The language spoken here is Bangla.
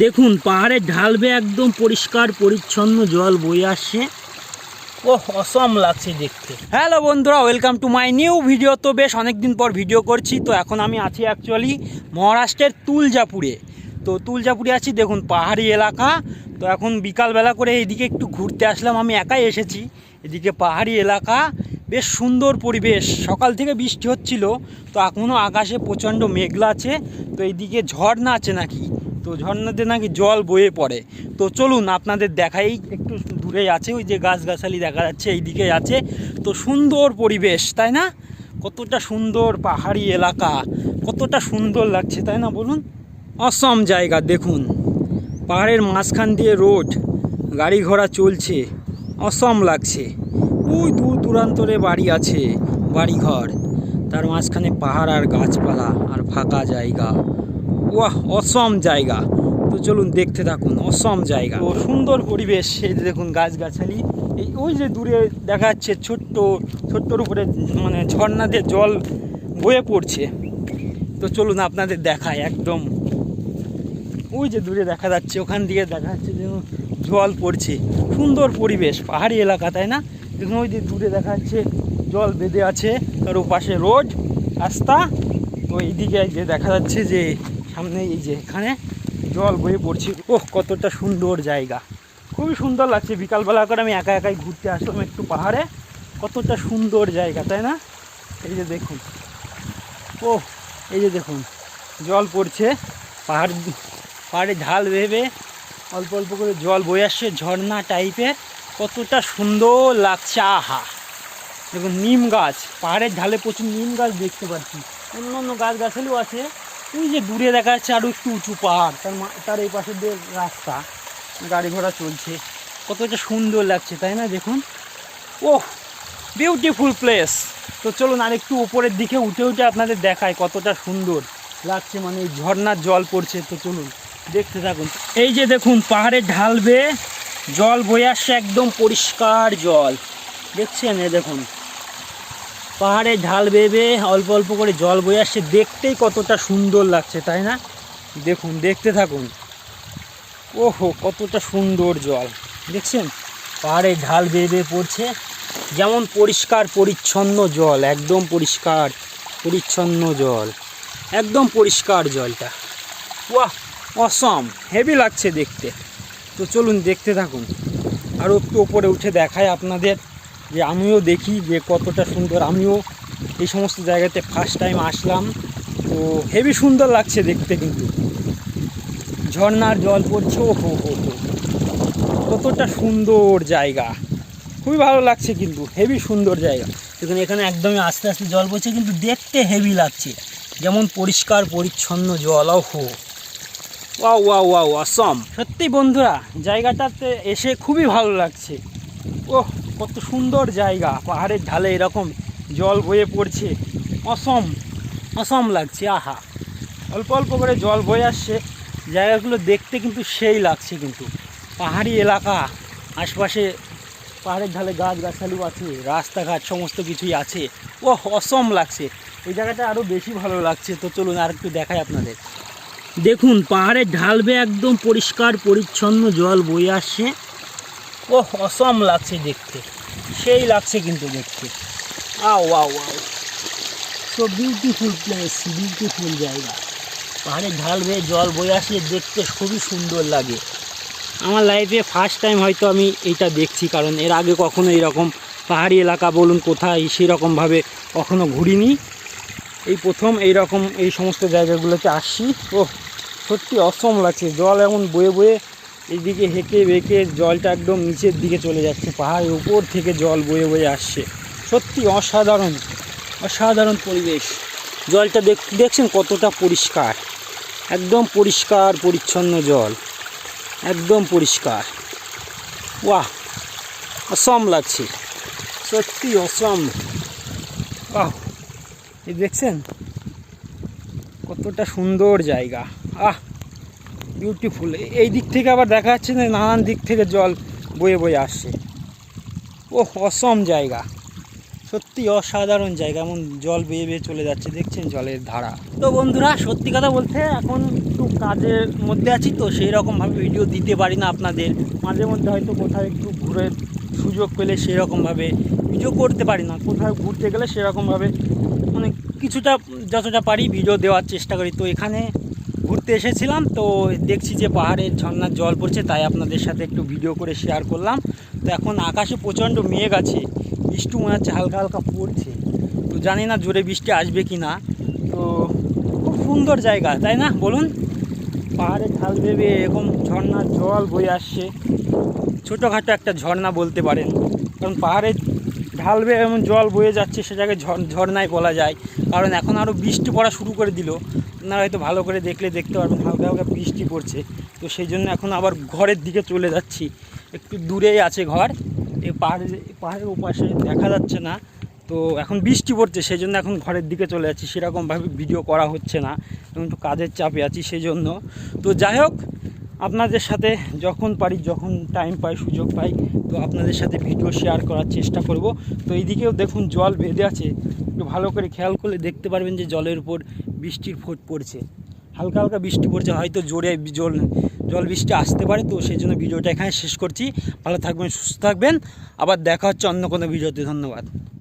দেখুন পাহাড়ের ঢাল বেয়ে একদম পরিষ্কার, পরিচ্ছন্ন জল বয়ে আসছে। ও অসম লাগছে দেখতে। হ্যালো বন্ধুরা, welcome to my new video. তো বেশ অনেক দিন পর ভিডিও করছি। তো এখন আমি আছি অ্যাকচুয়ালি মহারাষ্ট্রের তুলজাপুরে। তো তুলজাপুরে আছি, দেখুন, পাহাড়ি এলাকা। তো এখন বিকালবেলা করে এইদিকে একটু ঘুরতে আসলাম। আমি একাই এসেছি এদিকে পাহাড়ি এলাকা। বেশ সুন্দর পরিবেশ। সকাল থেকে বৃষ্টি হচ্ছিল। তো এখনও আকাশে প্রচণ্ড মেঘলা আছে। তো এইদিকে ঝর্ণা আছে নাকি? তো ঝর্ণাতে নাকি জল বয়ে পড়ে। তো চলুন আপনাদের দেখাই, একটু দূরে আছে, ওই যে গাছগাছালি দেখা যাচ্ছে এইদিকে আছে। তো সুন্দর পরিবেশ, তাই না? কতটা সুন্দর পাহাড়ি এলাকা, কতটা সুন্দর লাগছে, তাই না বলুন? অসম জায়গা, দেখুন। পাহাড়ের মাঝখান দিয়ে রোড, গাড়ি ঘোড়া চলছে, অসম লাগছে। ওই দূর দূরান্তরে বাড়ি আছে, বাড়িঘর। তার মাঝখানে পাহাড় আর গাছপালা আর ফাঁকা জায়গা। ওয়াহ, অসম জায়গা। তো চলুন দেখতে থাকুন, অসম জায়গা। তো সুন্দর পরিবেশ, এই যে দেখুন গাছগাছালি। এই, ওই যে দূরে দেখা যাচ্ছে ছোট্ট, ছোট্টর উপরে মানে ঝর্ণা দিয়ে জল বয়ে পড়ছে। তো চলুন আপনাদের দেখায় একদম। ওই যে দূরে দেখা যাচ্ছে, ওখান দিয়ে দেখা যাচ্ছে যে জল পড়ছে। সুন্দর পরিবেশ, পাহাড়ি এলাকা, তাই না? দেখুন ওই যে দূরে দেখা যাচ্ছে, জল বেঁধে আছে। তার ওপাশে রোড, রাস্তা। তো এইদিকে যে দেখা যাচ্ছে যে সামনে এই যে এখানে জল বয়ে পড়ছে। ওহ, কতটা সুন্দর জায়গা। খুবই সুন্দর লাগছে। বিকালবেলা করে আমি একা একাই ঘুরতে আসলাম একটু পাহাড়ে। কতটা সুন্দর জায়গা, তাই না? এই যে দেখুন। ও এই যে দেখুন। জল পড়ছে। পাহাড়, পাহাড়ে ঢাল ভেবে অল্প অল্প করে জল বয়ে আসছে, ঝর্ণা টাইপের কতটা সুন্দর লাগছে। আহা! দেখুন, নিম গাছ। পাহাড়ের ঢালে প্রচুর নিম গাছ দেখতে পাচ্ছি। অন্য অন্য গাছ গাছালিও আছে। ওই যে দূরে দেখা যাচ্ছে আরও একটু উঁচু পাহাড়, তার তার এই পাশে দিয়ে রাস্তা, গাড়ি ঘোড়া চলছে। কত কতটা সুন্দর লাগছে, তাই না? দেখুন। ওহ বিউটিফুল প্লেস তো চলুন আর একটু উপরের দিকে উঠে উঠে আপনাদের দেখায় কতটা সুন্দর লাগছে। মানে এই ঝর্ণার জল পড়ছে, তো চলুন দেখতে থাকুন। এই যে দেখুন, পাহাড়ে ঢাল বেয়ে জল বয়ে আসছে, একদম পরিষ্কার জল। দেখছেন? এ দেখুন। পাহাড়ে ঢাল বেয়ে অল্প অল্প করে জল বয়ে আসছে। দেখতেই কতটা সুন্দর লাগছে, তাই না? দেখুন, দেখতে থাকুন। ওহো, কতটা সুন্দর জল। দেখছেন? পাহাড়ে ঢাল বেয়ে বেয়ে পড়ছে। যেমন পরিষ্কার পরিচ্ছন্ন জল, একদম পরিষ্কার পরিচ্ছন্ন জল, একদম পরিষ্কার জলটা। ওয়াহ, অসম, হেভি লাগছে দেখতে। তো চলুন দেখতে থাকুন। আরও একটু ওপরে উঠে দেখায় আপনাদের। যে আমিও দেখি যে কতটা সুন্দর। আমিও এই সমস্ত জায়গাতে ফার্স্ট টাইম আসলাম। তো হেভি সুন্দর লাগছে দেখতে কিন্তু। ঝর্নার জল পড়ছে ও হো হো। কতটা সুন্দর জায়গা। খুবই ভালো লাগছে কিন্তু হেভি সুন্দর জায়গা। দেখুন, এখানে একদমই আস্তে আস্তে জল পড়ছে, কিন্তু দেখতে হেভি লাগছে। যেমন পরিষ্কার, পরিচ্ছন্ন জল হো ওয়াও ওয়াও ওয়া সম সত্যি বন্ধুরা, জায়গাটাতে এসে খুবই ভালো লাগছে। ওহ কত সুন্দর জায়গা, পাহাড়ের ঢালে এরকম জল বয়ে পড়ছে। অসম অসম লাগছে, আহা। অল্প অল্প করে জল বয়ে আসছে, জায়গাগুলো দেখতে কিন্তু সেই লাগছে কিন্তু। পাহাড়ি এলাকা, আশপাশে পাহাড়ের ঢালে গাছ গাছালিও আছে, রাস্তাঘাট সমস্ত কিছুই আছে। ও অসম লাগছে। এই জায়গাটা আরও বেশি ভালো লাগছে। তো চলুন আর একটু দেখাই আপনাদের। দেখুন, পাহাড়ের ঢাল বেয়ে একদম পরিষ্কার, পরিচ্ছন্ন জল বয়ে আসছে। ও অসম লাগছে দেখতে। সেই লাগছে কিন্তু দেখতে। আও আও আও। সো বিউটিফুল প্লেস বিউটিফুল জায়গা। পাহাড়ের ঢাল বেয়ে জল বয়ে আসলে দেখতে খুবই সুন্দর লাগে। আমার লাইফে ফার্স্ট টাইম হয়তো আমি এইটা দেখছি, কারণ এর আগে কখনো এরকম পাহাড়ি এলাকা বলুন কোথায়, সেরকমভাবে কখনো ঘুরিনি। এই প্রথম এই রকম এই সমস্ত জায়গাগুলোতে আসছি। ও সত্যি অসম লাগছে। জল এমন বয়ে বয়ে এইদিকে হেঁকে বেঁকে জলটা একদম নিচের দিকে চলে যাচ্ছে, পাহাড়ের উপর থেকে জল বয়ে বয়ে আসছে। সত্যি অসাধারণ অসাধারণ পরিবেশ। জলটা দেখ, দেখছেন কতটা পরিষ্কার। একদম পরিষ্কার, পরিচ্ছন্ন জল। একদম পরিষ্কার। বাহ, অসম লাগছে। সত্যি অসম। বাহ, এই দেখছেন? কতটা সুন্দর জায়গা। আহ! বিউটিফুল এই দিক থেকে আবার দেখা যাচ্ছে না নানান দিক থেকে জল বয়ে বয়ে আসছে। ও অসম জায়গা। সত্যি অসাধারণ জায়গা, এমন জল বেয়ে বেয়ে চলে যাচ্ছে, দেখছেন জলের ধারা। তো বন্ধুরা, সত্যি কথা বলতে এখন একটু কাজের মধ্যে আছি তো সেই রকমভাবে ভিডিও দিতে পারি না আপনাদের। মাঝে মধ্যে হয়তো কোথাও একটু ঘুরে সুযোগ পেলে সেরকমভাবে ভিডিও করতে পারি না। কোথাও ঘুরতে গেলে সেরকমভাবে মানে কিছুটা যতটা পারি ভিডিও দেওয়ার চেষ্টা করি। তো এখানে ঘুরতে এসেছিলাম, তো দেখছি যে পাহাড়ের ঝর্ণার জল পড়ছে, তাই আপনাদের সাথে একটু ভিডিও করে শেয়ার করলাম। তো এখন আকাশে প্রচণ্ড মেঘ আছে, বৃষ্টি মনে হচ্ছে হালকা হালকা পড়ছে। তো জানি না জোরে বৃষ্টি আসবে কি না তো খুব সুন্দর জায়গা, তাই না? বলুন। পাহাড়ে ঢাল দেবে এরকম ঝর্ণার জল বয়ে আসছে। ছোটোখাটো একটা ঝর্ণা বলতে পারেন। কারণ পাহাড়ে ঢালবে এমন জল বয়ে যাচ্ছে, সে জায়গায় ঝর- বলা যায়। কারণ এখন আরও বৃষ্টি পড়া শুরু করে দিল। আপনারা হয়তো ভালো করে দেখলে দেখতে পারবেন, হালকা হালকা বৃষ্টি পড়ছে। তো সেই জন্য এখন আবার ঘরের দিকে চলে যাচ্ছি। একটু দূরেই আছে ঘর এই পাহাড়ের পাহাড়ের ওপাশে দেখা যাচ্ছে না। তো এখন বৃষ্টি পড়ছে, সেই জন্য এখন ঘরের দিকে চলে যাচ্ছি। সেরকমভাবে ভিডিও করা হচ্ছে না এবং একটু কাজের চাপে আছি সেই জন্য তো যাই হোক, আপনাদের সাথে যখন পারি, যখন টাইম পাই, সুযোগ পাই, তো আপনাদের সাথে ভিডিও শেয়ার করার চেষ্টা করব। তো এইদিকেও দেখুন জল বেঁধে আছে। একটু ভালো করে খেয়াল করলে দেখতে পারবেন যে জলের উপর বৃষ্টির ফোট পড়ছে। হালকা হালকা বৃষ্টি পড়ছে, হয়তো জোরে জল জল বৃষ্টি আসতে পারে, তো সেই জন্য ভিডিওটা এখানে শেষ করছি। ভালো থাকবেন, সুস্থ থাকবেন। আবার দেখা হচ্ছে অন্য কোনো ভিডিওতে, ধন্যবাদ।